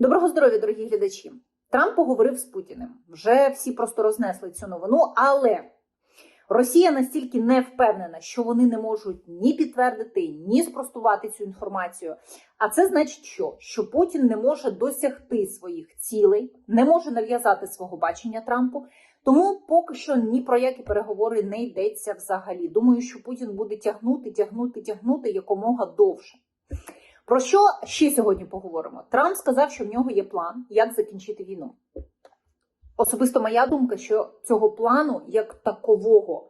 Доброго здоров'я, дорогі глядачі. Трамп поговорив з Путіним. Вже всі просто рознесли цю новину, але Росія настільки не впевнена, що вони не можуть ні підтвердити, ні спростувати цю інформацію. А це значить, що? Що Путін не може досягти своїх цілей, не може нав'язати свого бачення Трампу. Тому поки що ні про які переговори не йдеться взагалі. Думаю, що Путін буде тягнути, тягнути, тягнути якомога довше. Про що ще сьогодні поговоримо? Трамп сказав, що в нього є план, як закінчити війну. Особисто моя думка, що цього плану як такового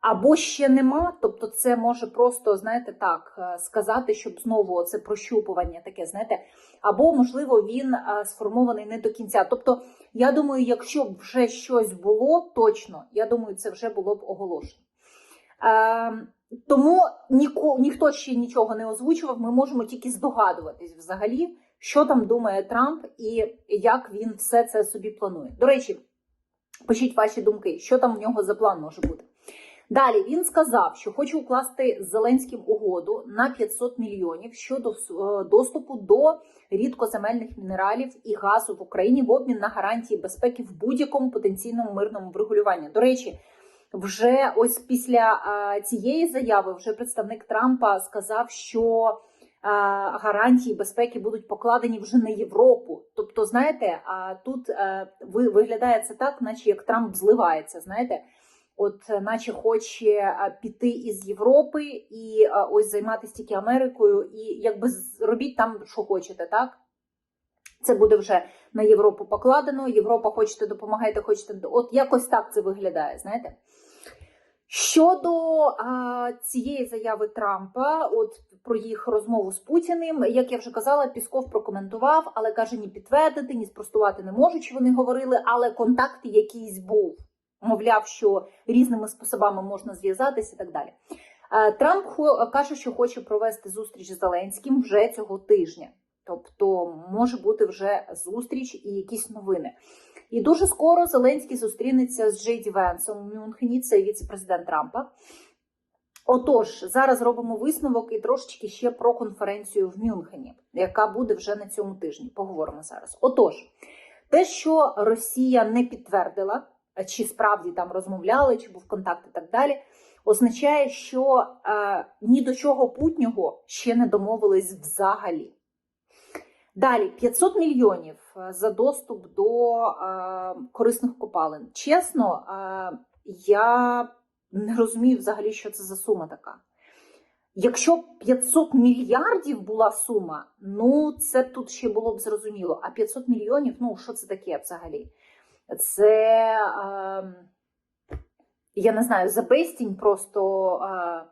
або ще нема, тобто це може просто, знаєте, так е, сказати, щоб знову це прощупування таке, знаєте, або, можливо, він е, сформований не до кінця. Тобто, я думаю, якщо б вже щось було точно, я думаю, це вже було б оголошено. Тому ніко, ніхто ще нічого не озвучував. Ми можемо тільки здогадуватись взагалі, що там думає Трамп і як він все це собі планує. До речі, пишіть ваші думки, що там в нього за план може бути. Далі він сказав, що хоче укласти з Зеленським угоду на 500 мільйонів щодо е, доступу до рідкоземельних мінералів і газу в Україні в обмін на гарантії безпеки в будь-якому потенційному мирному врегулюванні. До речі, вже ось після цієї заяви вже представник Трампа сказав, що гарантії безпеки будуть покладені вже на Європу. Тобто, знаєте, а тут ви, виглядає це так, наче як Трамп зливається. Знаєте, от, наче хоче піти із Європи і ось займатися тільки Америкою, і якби робіть там, що хочете, так? Це буде вже на Європу покладено. Європа хочете допомагайте, хочете. От якось так це виглядає, знаєте. Щодо а, цієї заяви Трампа, от про їх розмову з Путіним, як я вже казала, Пісков прокоментував, але каже, ні підтвердити, ні спростувати не можуть, що вони говорили, але контакт якийсь був. Мовляв, що різними способами можна зв'язатися і так далі. А, Трамп каже, що хоче провести зустріч з Зеленським вже цього тижня. Тобто може бути вже зустріч і якісь новини. І дуже скоро Зеленський зустрінеться з Джей Ді Венсом у Мюнхені, це віце-президент Трампа. Отож, зараз робимо висновок і трошечки ще про конференцію в Мюнхені, яка буде вже на цьому тижні. Поговоримо зараз. Отож, те, що Росія не підтвердила, чи справді там розмовляли, чи був контакт і так далі, означає, що е, ні до чого путнього ще не домовились взагалі. Далі 500 мільйонів е, за доступ до е, корисних копалин. Чесно, е, я не розумію взагалі, що це за сума така. Якщо б 500 мільярдів була сума, ну це тут ще було б зрозуміло. А 500 мільйонів, ну що це таке взагалі? Це, е, я не знаю, за безцінь просто е,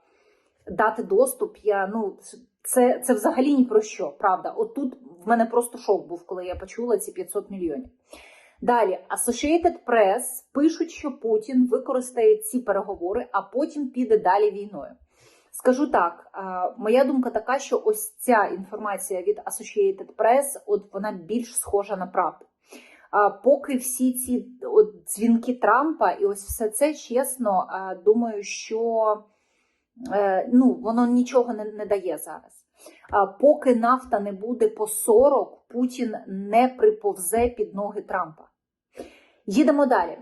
дати доступ. Я, ну, це, це взагалі ні про що, правда. От тут в мене просто шок був, коли я почула ці 500 мільйонів. Далі, Associated Press пишуть, що Путін використає ці переговори, а потім піде далі війною. Скажу так, моя думка така, що ось ця інформація від Associated Press, от вона більш схожа на правду. Поки всі ці от, дзвінки Трампа і ось все це чесно, думаю, що е, ну, воно нічого не, не дає зараз. Поки нафта не буде по 40, Путін не приповзе під ноги Трампа. Їдемо далі.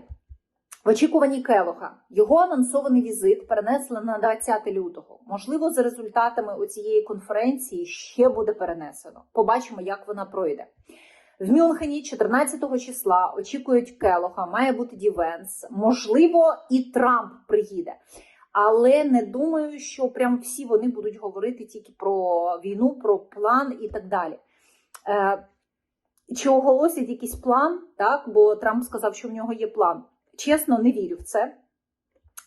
В очікуванні Келоха його анонсований візит перенесли на 20 лютого. Можливо, за результатами оцієї конференції ще буде перенесено. Побачимо, як вона пройде. В Мюнхені 14 числа очікують Келоха, має бути Дівенс. Можливо, і Трамп приїде. Але не думаю, що прям всі вони будуть говорити тільки про війну, про план і так далі. Е, чи оголосять якийсь план, так? Бо Трамп сказав, що в нього є план. Чесно, не вірю в це.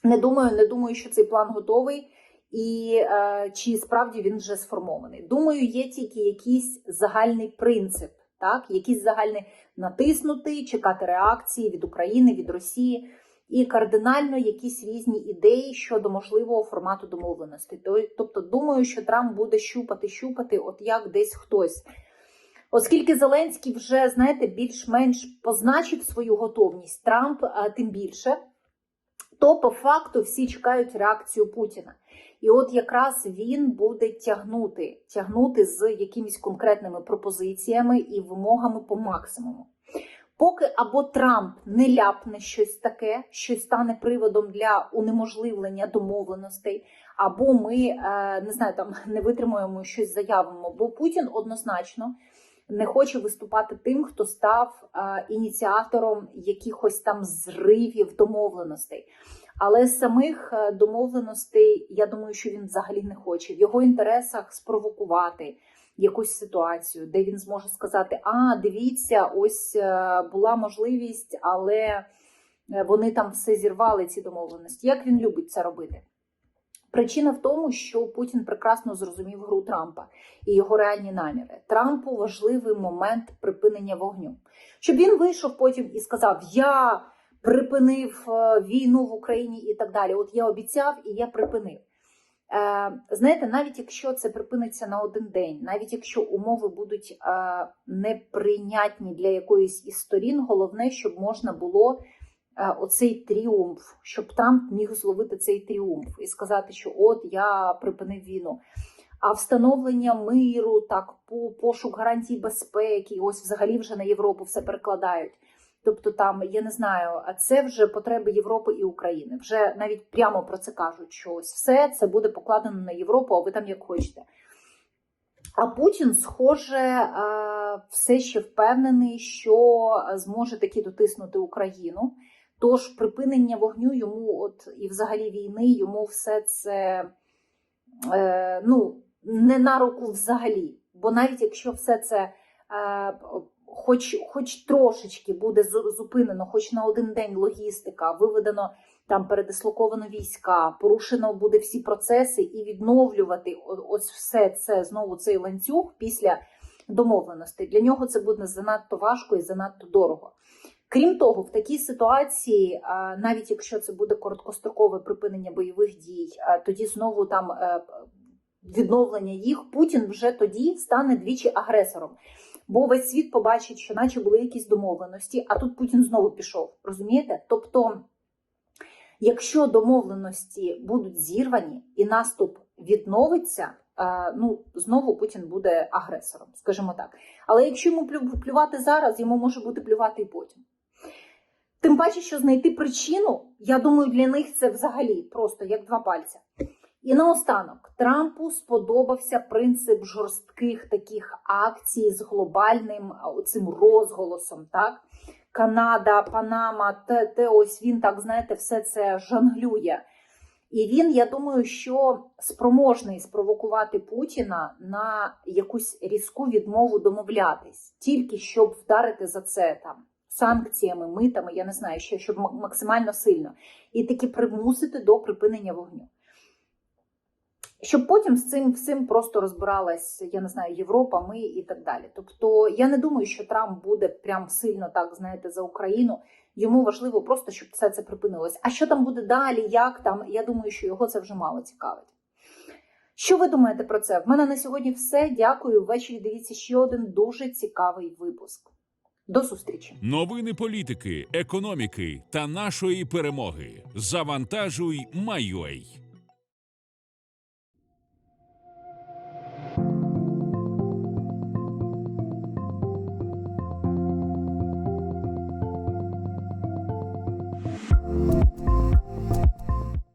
Не думаю, не думаю, що цей план готовий, і е, чи справді він вже сформований. Думаю, є тільки якийсь загальний принцип, так? якийсь загальний натиснути, чекати реакції від України, від Росії, і кардинально якісь різні ідеї щодо можливого формату домовленості. Тобто, думаю, що Трамп буде щупати, щупати, от як десь хтось. Оскільки Зеленський вже, знаєте, більш-менш позначив свою готовність, Трамп а, тим більше. то по факту всі чекають реакцію Путіна. І от якраз він буде тягнути, тягнути з якимись конкретними пропозиціями і вимогами по максимуму. Поки або Трамп не ляпне щось таке, що стане приводом для унеможливлення домовленостей, або ми е, не знаю, там не витримуємо щось заявимо, бо Путін однозначно не хоче виступати тим, хто став е, ініціатором якихось там зривів домовленостей. Але самих е, домовленостей, я думаю, що він взагалі не хоче. В його інтересах спровокувати якусь ситуацію, де він зможе сказати: А, дивіться, ось е, була можливість, але е, вони там все зірвали, ці домовленості. Як він любить це робити? Причина в тому, що Путін прекрасно зрозумів гру Трампа і його реальні наміри. Трампу важливий момент припинення вогню, щоб він вийшов потім і сказав: Я припинив е, війну в Україні і так далі. От я обіцяв і я припинив. Е, Знаєте, навіть якщо це припиниться на один день, навіть якщо умови будуть е, неприйнятні для якоїсь із сторін, головне, щоб можна було е, оцей тріумф, щоб Трамп міг зловити цей тріумф і сказати, що от я припинив війну. А встановлення миру, так, по пошук гарантій безпеки, ось взагалі вже на Європу все перекладають. Тобто, там я не знаю, а це вже потреби Європи і України. Вже навіть прямо про це кажуть, що ось все це буде покладено на Європу, а ви там як хочете. А Путін, схоже, е, все ще впевнений, що зможе таки дотиснути Україну. Тож припинення вогню йому, от і взагалі війни, йому все це е, ну, не на руку взагалі. Бо навіть якщо все це е, хоч, хоч трошечки буде зупинено, хоч на один день логістика, виведено там передислоковано війська, порушено буде всі процеси і відновлювати ось все це знову цей ланцюг після домовленостей. Для нього це буде занадто важко і занадто дорого. Крім того, в такій ситуації, навіть якщо це буде короткострокове припинення бойових дій, тоді знову там е, відновлення їх, Путін вже тоді стане двічі агресором. Бо весь світ побачить, що наче були якісь домовленості, а тут Путін знову пішов. Розумієте? Тобто, якщо домовленості будуть зірвані і наступ відновиться, е, ну знову Путін буде агресором, скажімо так. Але якщо йому плю- плювати зараз, йому може бути плювати і потім. Тим паче, що знайти причину, я думаю, для них це взагалі просто як два пальця. І наостанок Трампу сподобався принцип жорстких таких акцій з глобальним цим розголосом. Так, Канада, Панама, те, те ось він так знаєте, все це жонглює. І він, я думаю, що спроможний спровокувати Путіна на якусь різку відмову домовлятись, тільки щоб вдарити за це там санкціями, митами, я не знаю, ще щоб максимально сильно, і таки примусити до припинення вогню. Щоб потім з цим всім просто розбиралась, я не знаю, Європа, ми і так далі. Тобто я не думаю, що Трамп буде прям сильно так, знаєте, за Україну. Йому важливо просто, щоб все це припинилось. А що там буде далі, як там? Я думаю, що його це вже мало цікавить. Що ви думаєте про це? В мене на сьогодні все. Дякую. Ввечері дивіться ще один дуже цікавий випуск. До зустрічі! Новини політики, економіки та нашої перемоги. Завантажуй, майой.